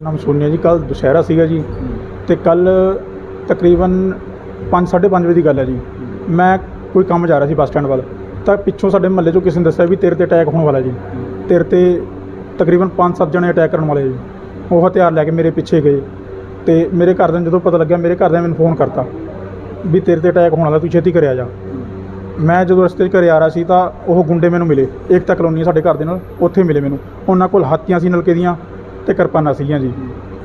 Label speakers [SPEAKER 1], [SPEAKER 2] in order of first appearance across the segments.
[SPEAKER 1] ਨਾਮ ਸੋਨੀਆ ਜੀ ਕੱਲ ਦੁਸ਼ਹਿਰਾ ਸੀਗਾ ਜੀ ਤੇ ਕੱਲ ਤਕਰੀਬਨ 5:30 ਵਜੇ ਦੀ ਗੱਲ ਹੈ ਜੀ। ਮੈਂ ਕੋਈ ਕੰਮ ਜਾ ਰਿਹਾ ਸੀ ਬੱਸ ਸਟੈਂਡ ਵੱਲ, ਤਾਂ ਪਿੱਛੋਂ ਸਾਡੇ ਮਹੱਲੇ ਚੋਂ ਕਿਸੇ ਨੇ ਦੱਸਿਆ ਵੀ ਤੇਰੇ ਤੇ ਅਟੈਕ ਹੋਣ ਵਾਲਾ ਜੀ। ਤੇਰੇ ਤੇ ਤਕਰੀਬਨ 5-7 ਜਣੇ ਅਟੈਕ ਕਰਨ ਵਾਲੇ ਜੀ। ਉਹ ਹਥਿਆਰ ਲੈ ਕੇ ਮੇਰੇ ਪਿੱਛੇ ਗਏ ਤੇ ਮੇਰੇ ਘਰਦਿਆਂ ਜਦੋਂ ਪਤਾ ਲੱਗਿਆ, ਮੇਰੇ ਘਰਦਿਆਂ ਮੈਨੂੰ ਫੋਨ ਕਰਤਾ ਵੀ ਤੇਰੇ ਤੇ ਅਟੈਕ ਹੋਣ ਵਾਲਾ, ਤੂੰ ਛੇਤੀ ਘਰੇ ਆ ਜਾ। ਮੈਂ ਜਦੋਂ ਰਸਤੇ 'ਚ ਘਰੇ ਆ ਰਿਹਾ ਸੀ ਤਾਂ ਉਹ ਗੁੰਡੇ ਮੈਨੂੰ ਮਿਲੇ। ਏਕਤਾ ਕਲੋਨੀ ਸਾਡੇ ਘਰ ਦੇ ਨਾਲ, ਉੱਥੇ ਮਿਲੇ ਮੈਨੂੰ। ਉਹਨਾਂ ਕੋਲ ਹਾਥੀਆਂ ਸੀ, ਨਲਕੇ ਦੀਆਂ। ਤੇ ਕਿਰਪਾਨਾਂ ਸੀਗੀਆਂ ਜੀ।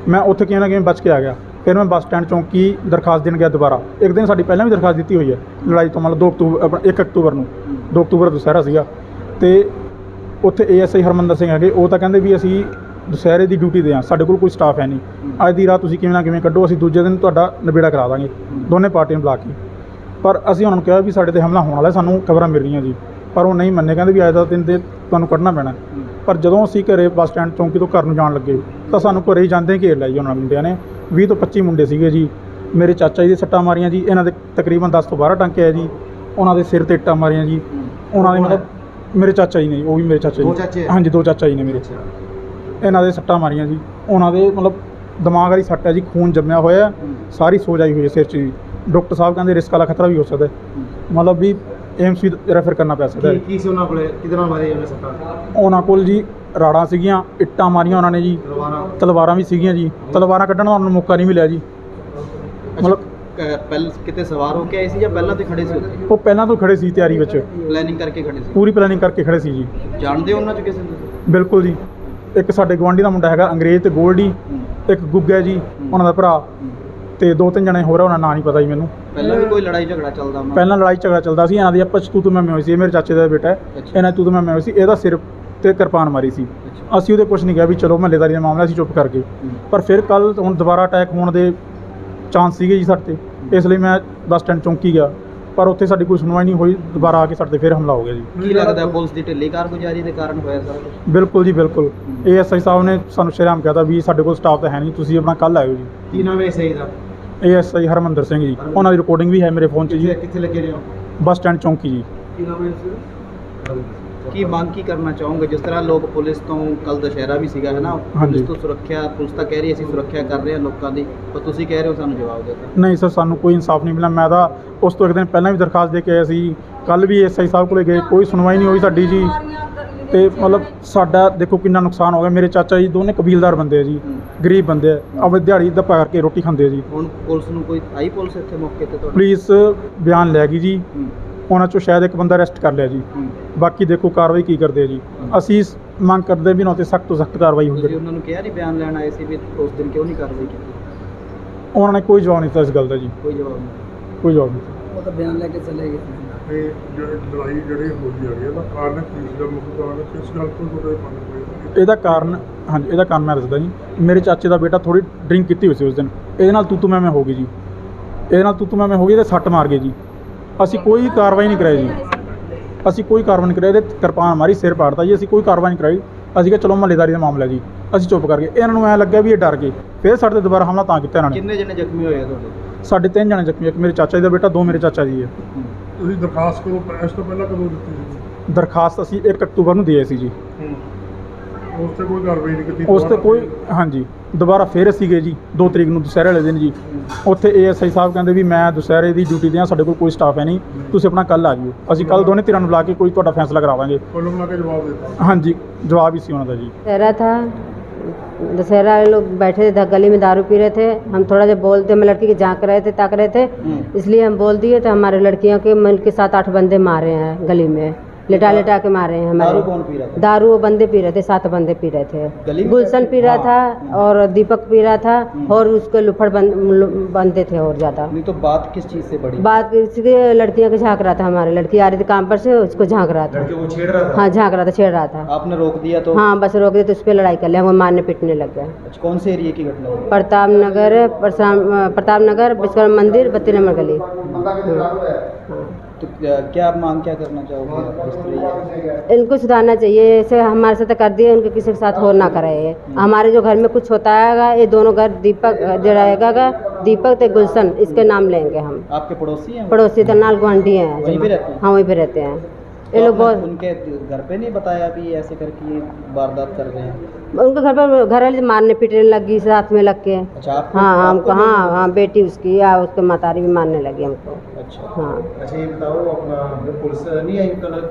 [SPEAKER 1] ਮੈਂ ਉੱਥੇ ਕਿਵੇਂ ਨਾ ਕਿਵੇਂ ਬਚ ਕੇ ਆ ਗਿਆ। ਫਿਰ ਮੈਂ ਬੱਸ ਸਟੈਂਡ ਚੌਂਕੀ ਦਰਖਾਸਤ ਦੇਣ ਗਿਆ ਦੁਬਾਰਾ। ਇੱਕ ਦਿਨ ਸਾਡੀ ਪਹਿਲਾਂ ਵੀ ਦਰਖਾਸਤ ਦਿੱਤੀ ਹੋਈ ਹੈ, ਲੜਾਈ ਤੋਂ ਮਤਲਬ 2 ਅਕਤੂਬਰ, ਆਪਣਾ 1 ਅਕਤੂਬਰ ਨੂੰ। 2 ਅਕਤੂਬਰ ਦੁਸਹਿਰਾ ਸੀਗਾ। ਤੇ ਉੱਥੇ ਏਐਸਆਈ ਹਰਮੰਦਰ ਸਿੰਘ ਹੈਗੇ, ਉਹ ਤਾਂ ਕਹਿੰਦੇ ਵੀ ਅਸੀਂ ਦੁਸਹਿਰੇ ਦੀ ਡਿਊਟੀ ਦੇ ਆ ਸਾਡੇ ਕੋਲ ਕੋਈ ਸਟਾਫ ਹੈ ਨਹੀਂ। ਅੱਜ ਦੀ ਰਾਤ ਤੁਸੀਂ ਕਿਵੇਂ ਨਾ ਕਿਵੇਂ ਕੱਢੋ, ਅਸੀਂ ਦੂਜੇ ਦਿਨ ਤੁਹਾਡਾ ਨਿਬੇੜਾ ਕਰਾ ਦਾਂਗੇ। ਦੋਨੇ ਪਾਰਟੀਆਂ ਨੂੰ ਬੁਲਾ ਕੇ। ਪਰ ਅਸੀਂ ਉਹਨਾਂ ਨੂੰ ਕਿਹਾ ਵੀ ਸਾਡੇ ਤੇ ਹਮਲਾ ਹੋਣ ਵਾਲਾ ਸਾਨੂੰ ਖਬਰਾਂ ਮਿਲ ਰਹੀਆਂ ਜੀ। ਪਰ ਉਹ ਨਹੀਂ ਮੰਨੇ, ਕਹਿੰਦੇ ਵੀ ਅੱਜ ਦਾ ਦਿਨ ਤੇ ਤੁਹਾਨੂੰ ਕੱਢਣਾ ਪੈਣਾ ਪਰ ਜਦੋਂ ਅਸੀਂ ਘਰੇ ਬੱਸ ਸਟੈਂਡ ਚੌਂਕੀ ਤੋਂ ਘਰ ਨੂੰ ਜਾਣ ਲੱਗੇ ਤਾਂ ਸਾਨੂੰ ਘਰੇ ਹੀ ਜਾਂਦੇ ਘੇਰ ਲਿਆ ਜੀ ਉਹਨਾਂ ਮੁੰਡਿਆਂ ਨੇ। 20 ਤੋਂ 25 ਮੁੰਡੇ ਸੀਗੇ ਜੀ। ਮੇਰੇ ਚਾਚਾ ਜੀ ਦੇ ਸੱਟਾਂ ਮਾਰੀਆਂ ਜੀ। ਇਹਨਾਂ ਦੇ ਤਕਰੀਬਨ 10 ਤੋਂ 12 ਟਾਂਕੇ ਆ ਜੀ। ਉਹਨਾਂ ਦੇ ਸਿਰ ਤੇ ਇੱਟਾਂ ਮਾਰੀਆਂ ਜੀ। ਉਹਨਾਂ ਦੇ ਮਤਲਬ ਮੇਰੇ ਚਾਚਾ ਜੀ ਨੇ ਜੀ, ਉਹ ਵੀ ਮੇਰੇ ਚਾਚਾ ਜੀ
[SPEAKER 2] ਦੋ ਚਾਚੇ?
[SPEAKER 1] ਹਾਂਜੀ ਦੋ ਚਾਚਾ ਜੀ ਨੇ ਮੇਰੇ। ਇਹਨਾਂ ਦੇ ਸੱਟਾਂ ਮਾਰੀਆਂ ਜੀ। ਉਹਨਾਂ ਦੇ ਮਤਲਬ ਦਿਮਾਗ ਵਾਲੀ ਸੱਟ ਹੈ ਜੀ। ਖੂਨ ਜੰਮਿਆ ਹੋਇਆ ਹੈ, ਸਾਰੀ ਸੋਜ ਆਈ ਹੋਈ ਹੈ ਸਿਰ 'ਚ ਜੀ। ਡਾਕਟਰ ਸਾਹਿਬ ਕਹਿੰਦੇ ਰਿਸਕ ਵਾਲਾ ਖਤਰਾ ਵੀ ਹੋ ਸਕਦਾ ਹੈ। ਮਤਲਬ ਵੀ ਏਮਸ ਵੀ ਰੈਫਰ ਕਰਨਾ ਪੈ ਸਕਦਾ ਹੈ।
[SPEAKER 2] ਕੀ ਕੀ ਸੀ ਉਹਨਾਂ ਕੋਲੇ? ਕਿਹਦੇ ਨਾਲ ਮਾਰੇ ਉਹਨੇ ਸੱਟਾਂ
[SPEAKER 1] ਉਹਨਾਂ ਕੋਲ ਜੀ ਰਾੜਾਂ ਸੀਗੀਆਂ ਇੱਟਾਂ ਮਾਰੀਆਂ ਉਹਨਾਂ ਨੇ ਜੀ।
[SPEAKER 2] ਰਵਾਨਾ
[SPEAKER 1] ਤਲਵਾਰਾਂ ਵੀ ਸੀਗੀਆਂ ਜੀ। ਤਲਵਾਰਾਂ ਕੱਢਣ ਦਾ ਉਹਨਾਂ ਨੂੰ ਮੌਕਾ ਨਹੀਂ ਮਿਲਿਆ ਜੀ।
[SPEAKER 2] ਮਤਲਬ ਪਹਿਲ ਕਿਤੇ ਸਵਾਰ ਹੋ ਕੇ ਆਏ ਸੀ ਜਾਂ ਪਹਿਲਾਂ ਤੇ ਖੜੇ ਸੀ ਉੱਥੇ?
[SPEAKER 1] ਉਹ ਪਹਿਲਾਂ ਤੋਂ ਖੜੇ ਸੀ ਤਿਆਰੀ ਵਿੱਚ।
[SPEAKER 2] ਪਲੈਨਿੰਗ ਕਰਕੇ ਖੜੇ ਸੀ?
[SPEAKER 1] ਪੂਰੀ ਪਲੈਨਿੰਗ ਕਰਕੇ ਖੜੇ ਸੀ ਜੀ।
[SPEAKER 2] ਜਾਣਦੇ ਹੋ ਉਹਨਾਂ ਚ ਕਿਸੇ ਨੂੰ
[SPEAKER 1] ਬਿਲਕੁਲ ਜੀ। ਇੱਕ ਸਾਡੇ ਗਵਾਂਢੀ ਦਾ ਮੁੰਡਾ ਹੈਗਾ ਅੰਗਰੇਜ਼ ਤੇ ਗੋਲਡੀ। ਇੱਕ ਗੁੱਗਾ ਜੀ ਉਹਨਾਂ ਦਾ ਭਰਾ। ਤੇ ਦੋ ਤਿੰਨ ਜਣੇ ਹੋਰ ਆ ਉਹਨਾਂ ਦਾ ਨਾਂ ਨਹੀਂ ਪਤਾ ਜੀ ਮੈਨੂੰ।
[SPEAKER 2] ਪਹਿਲਾਂ ਵੀ ਕੋਈ ਲੜਾਈ ਝਗੜਾ ਚੱਲਦਾ ਉਹਨਾਂ
[SPEAKER 1] ਪਹਿਲਾਂ ਲੜਾਈ ਝਗੜਾ ਚੱਲਦਾ ਸੀ ਇਹਨਾਂ ਦੀ ਆਪਸ 'ਚ ਤੂੰ ਤੂੰ ਮੈਂ ਮੈਂ ਹੋਈ ਸੀ ਇਹ ਮੇਰੇ ਚਾਚੇ ਦਾ ਬੇਟਾ ਹੈ।
[SPEAKER 2] ਅੱਛਾ।
[SPEAKER 1] ਇਹਨਾਂ ਦੀ ਤੂੰ ਤੂੰ ਮੈਂ ਮੈਂ ਹੋਈ ਸੀ ਇਹਦਾ ਸਿਰ ਤੇ ਕਿਰਪਾਨ ਮਾਰੀ ਸੀ।
[SPEAKER 2] ਅੱਛਾ।
[SPEAKER 1] ਅਸੀਂ ਉਹਦੇ ਕੁਝ ਨਹੀਂ ਕਿਹਾ ਵੀ ਚਲੋ ਮਹੱਲੇਦਾਰੀ ਦਾ ਮਾਮਲਾ ਸੀ ਚੁੱਪ ਕਰ ਗਏ।
[SPEAKER 2] ਹੂੰ।
[SPEAKER 1] ਪਰ ਫਿਰ ਕੱਲ ਹੁਣ ਦੁਬਾਰਾ ਅਟੈਕ ਹੋਣ ਦੇ ਚਾਂਸ ਸੀਗੇ ਜੀ ਸਾਡੇ ਤੇ। ਇਸ ਲਈ ਮੈਂ ਬੱਸ ਸਟੈਂਡ ਚੌਂਕੀ ਗਿਆ। ਪਰ ਉੱਥੇ ਸਾਡੀ ਕੋਈ ਸੁਣਵਾਈ ਨਹੀਂ ਹੋਈ ਦੁਬਾਰਾ ਆ ਕੇ ਸਾਡੇ ਤੇ ਫਿਰ ਹਮਲਾ ਹੋ ਗਿਆ ਜੀ।
[SPEAKER 2] ਕੀ ਲੱਗਦਾ ਪੁਲਿਸ ਦੀ ਢਿੱਲੀ ਕਾਰਗੁਜ਼ਾਰੀ ਦੇ ਕਾਰਨ ਹੋਇਆ ਸਾਰਾ
[SPEAKER 1] ਬਿਲਕੁਲ ਜੀ ਬਿਲਕੁਲ। ਏਐਸਆਈ ਸਾਹਿਬ ਨੇ ਸਾਨੂੰ ਸ਼ਰਮ ਕਹਤਾ ਵੀ ਸਾਡੇ ਕੋਲ ਸਟਾਫ ਤਾਂ ਹੈ ਨਹੀਂ ਤੁਸੀਂ ਆਪਣਾ ਕੱਲ ਆਇਓ ਜੀ।
[SPEAKER 2] ਕੀ ਨਾਮ ਹੈ ਸਹੀ ਦਾ?
[SPEAKER 1] ਏਐਸਆਈ ਹਰਮੰਦਰ ਸਿੰਘ ਜੀ। ਉਹਨਾਂ ਦੀ ਰਿਕਾਰਡਿੰਗ ਵੀ ਹੈ ਮੇਰੇ ਫੋਨ 'ਚ ਜੀ।
[SPEAKER 2] ਕਿੱਥੇ ਲੱਗੇ ਨੇ ਉਹ?
[SPEAKER 1] ਬੱਸ ਸਟੈਂਡ ਚੌਂਕੀ ਜੀ।
[SPEAKER 2] ਕੀ ਨਾਮ ਹੈ ਕੀ ਮੰਗ ਕੀ ਕਰਨਾ ਚਾਹੋਗੇ? ਜਿਸ ਤਰ੍ਹਾਂ ਲੋਕ ਪੁਲਿਸ ਤੋਂ ਕੱਲ ਦੁਸ਼ਹਿਰਾ ਵੀ ਸੀਗਾ ਹੈ ਨਾ। ਪੁਲਿਸ ਤੋਂ ਸੁਰੱਖਿਆ ਪੁਲਿਸ ਤਾਂ ਕਹਿ ਰਹੀ ਅਸੀਂ ਸੁਰੱਖਿਆ ਕਰ ਰਹੇ ਹਾਂ ਲੋਕਾਂ ਦੀ। ਪਰ ਤੁਸੀਂ ਕਹਿ ਰਹੇ ਹੋ ਸਾਨੂੰ ਜਵਾਬ ਦਿਓ।
[SPEAKER 1] ਨਹੀਂ ਸਰ ਸਾਨੂੰ ਕੋਈ ਇਨਸਾਫ ਨਹੀਂ ਮਿਲਿਆ। ਮੈਂ ਤਾਂ ਉਸ ਤੋਂ ਇੱਕ ਦਿਨ ਪਹਿਲਾਂ ਵੀ ਦਰਖਾਸਤ ਦੇ ਕੇ ਆਇਆ ਸੀ। ਕੱਲ ਵੀ ਐਸਆਈ ਸਾਹਿਬ ਕੋਲੇ ਗਏ ਕੋਈ ਸੁਣਵਾਈ ਨਹੀਂ ਹੋਈ ਸਾਡੀ ਜੀ। ਤੇ ਮਤਲਬ ਸਾਡਾ ਦੇਖੋ ਕਿੰਨਾ ਨੁਕਸਾਨ ਹੋ ਗਿਆ। ਮੇਰੇ ਚਾਚਾ ਜੀ ਦੋਨੇ ਕਬੀਲਦਾਰ ਬੰਦੇ ਆ ਜੀ। ਗਰੀਬ ਬੰਦੇ ਆ। ਆਪਣੀ ਦਿਹਾੜੀ ਦੱਪਾ ਕਰਕੇ ਰੋਟੀ ਖਾਂਦੇ ਆ ਜੀ।
[SPEAKER 2] ਹੁਣ ਪੁਲਿਸ ਨੂੰ ਕੋਈ ਆਈ ਪੁਲਿਸ ਇੱਥੇ ਮੌਕੇ ਤੇ ਤੁਹਾਡੇ?
[SPEAKER 1] ਪੁਲਿਸ ਬਿਆਨ ਲੈ ਗਈ ਜੀ।
[SPEAKER 2] ਹੂੰ,
[SPEAKER 1] ਉਹਨਾਂ ਚੋਂ ਸ਼ਾਇਦ ਇੱਕ ਬੰਦਾ ਅਰੈਸਟ ਕਰ ਲਿਆ ਜੀ।
[SPEAKER 2] ਹੂੰ।
[SPEAKER 1] ਬਾਕੀ ਦੇਖੋ ਕਾਰਵਾਈ ਕੀ ਕਰਦੇ ਆ ਜੀ। ਅਸੀਂ ਇਸ ਮੰਗ ਕਰਦੇ ਵੀ ਨਾ ਤੇ ਸਖਤ ਤੋਂ ਸਖਤ ਕਾਰਵਾਈ
[SPEAKER 2] ਤੁਸੀਂ
[SPEAKER 1] ਹੁੰਦੀ
[SPEAKER 2] ਉਹਨਾਂ ਨੂੰ ਕਿਹਾ ਨਹੀਂ ਬਿਆਨ ਲੈਣ ਆਏ ਸੀ ਵੀ ਉਸ ਦਿਨ ਕਿਉਂ ਨਹੀਂ ਕਾਰਵਾਈ ਕੀਤੀ?
[SPEAKER 1] ਉਹਨਾਂ ਨੇ ਕੋਈ ਜਵਾਬ ਨਹੀਂ ਦਿੱਤਾ ਇਸ ਗੱਲ ਦਾ ਜੀ।
[SPEAKER 2] ਕੋਈ ਜਵਾਬ ਨਹੀਂ
[SPEAKER 1] ਕੋਈ ਜਵਾਬ ਨਹੀਂ
[SPEAKER 2] ਉਹ ਤਾਂ ਬਿਆਨ ਲੈ ਕੇ ਚਲੇ ਗਏ
[SPEAKER 3] ਤੇ ਜਿਹੜੀ ਲੜਾਈ ਜਿਹੜੀ ਹੋਈ ਆ ਇਹਦਾ ਕਾਰਨ ਪੁਲਿਸ ਦਾ ਮੁੱਖ ਕਾਰਨ ਕਿਸ ਗੱਲ ਤੋਂ ਤੁਹਾਡੇ ਮਨ ਹੋਇਆ
[SPEAKER 1] ਇਹਦਾ ਕਾਰਨ ਹਾਂਜੀ ਇਹਦਾ ਕਾਰਨ ਮੈਂ ਦੱਸਦਾ ਜੀ। ਮੇਰੇ ਚਾਚੇ ਦਾ ਬੇਟਾ ਥੋੜੀ ਡਰਿੰਕ ਕੀਤੀ ਹੋਈ ਸੀ ਉਸ ਦਿਨ। ਇਹਦੇ ਨਾਲ ਤੂੰ ਤੂੰ ਮੈਂ ਮੈਂ ਹੋ ਗਈ ਜੀ। ਇਹਦੇ ਨਾਲ ਤੂੰ ਤੂੰ ਮੈਂ ਮੈਂ ਹੋ ਗਈ ਤੇ ਸੱਟ ਮਾਰ ਗਏ ਜੀ। ਅਸੀਂ ਕੋਈ ਕਾਰਵਾਈ ਨਹੀਂ ਕਰਾਈ ਜੀ। ਅਸੀਂ ਕੋਈ ਕਾਰਵਾਈ ਨਹੀਂ ਕਰਾਈ ਇਹਦੇ ਕਿਰਪਾਨ ਮਾਰੀ ਸਿਰ ਪਾੜਤਾ ਜੀ। ਅਸੀਂ ਕੋਈ ਕਾਰਵਾਈ ਨਹੀਂ ਕਰਾਈ। ਅਸੀਂ ਕਿਹਾ ਚਲੋ ਮਹੱਲੇਦਾਰੀ ਦਾ ਮਾਮਲਾ ਜੀ। ਅਸੀਂ ਚੁੱਪ ਕਰ ਗਏ ਇਹਨਾਂ ਨੂੰ ਐ ਲੱਗਿਆ ਵੀ ਇਹ ਡਰ ਗਏ। ਫਿਰ ਸਾਡੇ ਤੇ ਦੁਬਾਰਾ ਹਮਲਾ ਤਾਂ ਕੀਤਾ ਇਹਨਾਂ ਨੇ।
[SPEAKER 2] ਕਿੰਨੇ ਜਣੇ ਜ਼ਖਮੀ ਹੋਏ ਆ ਤੁਹਾਡੇ?
[SPEAKER 1] ਸਾਡੇ ਤਿੰਨ ਜਣੇ ਜ਼ਖਮੀ ਇੱਕ ਮੇਰੇ ਚਾਚਾ ਜੀ ਦਾ ਬੇਟਾ ਦੋ ਮੇਰੇ ਚਾਚਾ ਜੀ ਹੈ।
[SPEAKER 3] ਤੁਸੀਂ ਦਰਖਾਸਤ ਕਰੋ ਇਸ ਤੋਂ ਪਹਿਲਾਂ ਕਦੋਂ ਦਿੱਤੀ ਸੀ
[SPEAKER 1] ਦਰਖਾਸਤ ਅਸੀਂ 1 ਅਕਤੂਬਰ ਨੂੰ ਦੇ ਸੀ ਜੀ
[SPEAKER 3] ਉਸ ਤੇ ਕੋਈ ਕਾਰਵਾਈ ਨਹੀਂ ਕੀਤੀ
[SPEAKER 1] ਉਸ ਤੇ ਕੋਈ ਹਾਂਜੀ ਦੁਬਾਰਾ ਫਿਰ ਅਸੀਂ ਗਏ ਜੀ 2 ਤਰੀਕ ਨੂੰ ਦੁਸਹਿਰੇ ਵਾਲੇ ਦਿਨ ਜੀ ਉੱਥੇ ਏਐਸਆਈ ਸਾਹਿਬ ਕਹਿੰਦੇ ਵੀ ਮੈਂ ਦੁਸਹਿਰੇ ਦੀ ਡਿਊਟੀ ਤੇ ਹਾਂ ਸਾਡੇ ਕੋਲ ਕੋਈ ਸਟਾਫ ਹੈ ਨਹੀਂ ਤੁਸੀਂ ਆਪਣਾ ਕੱਲ ਆ ਜਿਓ ਅਸੀਂ ਕੱਲ ਦੋਨੇ ਧਿਰਾਂ ਨੂੰ ਬੁਲਾ ਕੇ ਕੋਈ ਤੁਹਾਡਾ ਫੈਸਲਾ ਕਰਾਵਾਂਗੇ
[SPEAKER 3] ਕੋਲ ਮਿਲਾ ਕੇ ਜਵਾਬ ਦਿੱਤਾ
[SPEAKER 1] ਹਾਂਜੀ ਜਵਾਬ ਹੀ ਸੀ ਉਹਨਾਂ ਦਾ ਜੀ
[SPEAKER 4] दशहरा था दशहरा वाले लोग बैठे थे गली में दारू पी रहे थे हम थोड़ा जब बोलते मैं लड़की की झांक रहे थे ताक रहे थे इसलिए हम बोल दिए तो हमारे लड़कियों के मिल के सात आठ बंदे मारे हैं गली में लेटा लेटा के मारे हैं
[SPEAKER 2] दारू
[SPEAKER 4] हमारे
[SPEAKER 2] कौन पी रहा था?
[SPEAKER 4] दारू वो बंदे पी रहे थे सात बंदे पी रहे थे। गुलशन पी रहा
[SPEAKER 2] हाँ।
[SPEAKER 4] था और दीपक पी रहा था और उसके लुफड़ बन, बनते थे और ज़्यादा।
[SPEAKER 2] नहीं तो बात किस चीज़ से बड़ी
[SPEAKER 4] बात इसके लड़कियों को झाँक रहा था हमारे। लड़की आ रही थी काम पर से उसको झाँक रहा था।
[SPEAKER 2] वो छेड़ रहा
[SPEAKER 4] हाँ झाँक रहा था छेड़ रहा था।
[SPEAKER 2] आपने रोक दिया तो?
[SPEAKER 4] हाँ बस रोक दिया तो उस पर लड़ाई कर लिया वो मारने पीटने लग गया।
[SPEAKER 2] अच्छा, कौन से एरिया की घटना
[SPEAKER 4] प्रताप नगर प्रताप नगर विश्वकर्मा मंदिर बत्ती नंबर गली। हाँ।
[SPEAKER 2] तो क्या क्या आप मांग क्या करना चाहोगे?
[SPEAKER 4] इनको सुधारना चाहिए ऐसे हमारे साथ कर दिए उनके किसी के साथ हो ना करे ये। हमारे जो घर में कुछ होता है ये दोनों घर दीपक जो रहेगा दीपक ते गुलशन इसके नाम लेंगे हम
[SPEAKER 2] आपके पड़ोसी हैं
[SPEAKER 4] पड़ोसी तो नाल गुआंढी हैं
[SPEAKER 2] वहीं पे रहते हैं?
[SPEAKER 4] हाँ वहीं पे रहते हैं
[SPEAKER 2] तो
[SPEAKER 4] ये लोग बहुत
[SPEAKER 2] उनके घर पे नहीं बताया भी ऐसे करके वारदात कर रहे हैं
[SPEAKER 4] उनके घर पर घर वाले मारने पीटने लगी साथ में लग के।
[SPEAKER 5] अच्छा
[SPEAKER 4] हाँ हमको हाँ हाँ बेटी उसकी या उसके मातारी भी मारने लगी हमको।
[SPEAKER 5] अच्छा।
[SPEAKER 4] हाँ।
[SPEAKER 5] अच्छा ये बताओ अपना पुलिस नहीं आई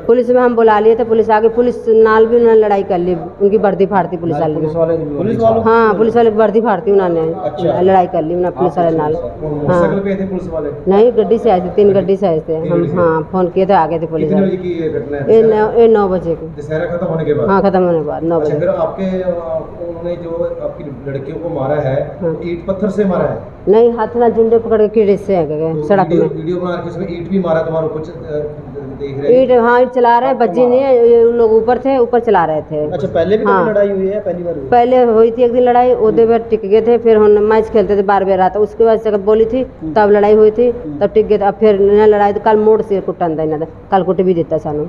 [SPEAKER 4] पुलिस में हम बुला लिए थे पुलिस आगे पुलिस नाल भी उन्होंने लड़ाई कर ली उनकी वर्दी फाड़ती पुलिस वाले हाँ पुलिस वाले वर्दी फाड़ती उन्होंने
[SPEAKER 5] अच्छा।
[SPEAKER 4] लड़ाई कर ली उन्होंने पुलिस वाले नाल। हाँ।
[SPEAKER 5] पुलिस वाले?
[SPEAKER 4] नहीं गड्डी से आए थे तीन गड्डी से आए थे। हम हाँ फ़ोन किए थे आगे थे पुलिस वाले।
[SPEAKER 5] है?
[SPEAKER 4] नौ बजे की।
[SPEAKER 5] दशहरा खत्म होने के
[SPEAKER 4] हाँ खत्म होने के बाद नौ
[SPEAKER 5] अच्छा
[SPEAKER 4] बजे।
[SPEAKER 5] आपके उन्होंने जो आपकी लड़कियों को मारा है
[SPEAKER 4] हाँ।
[SPEAKER 5] ईट पत्थर से मारा है?
[SPEAKER 4] नहीं हाथ ना झुंडे पकड़ के कीड़े से आ गए
[SPEAKER 5] तो
[SPEAKER 4] सड़क
[SPEAKER 5] वीडियो
[SPEAKER 4] में।
[SPEAKER 5] वीडियो बना के उसमें ईट भी मारा तुम्हारे देख रहे
[SPEAKER 4] ईट हाँ ईट चला रहे बच्ची नहीं है ये उन लोग ऊपर थे ऊपर चला रहे थे।
[SPEAKER 5] अच्छा पहले भी
[SPEAKER 4] हाँ।
[SPEAKER 5] लड़ाई हुई है पहली बार
[SPEAKER 4] पहले हुई थी एक दिन लड़ाई ओदे पर टिक गए थे फिर हम मैच खेलते थे बार बार रात उसके बाद जब बोली थी तब लड़ाई हुई थी तब टिक गए थे अब फिर न लड़ाई तो कल मोड़ से कुटन था कल कुट भी दिता सानू।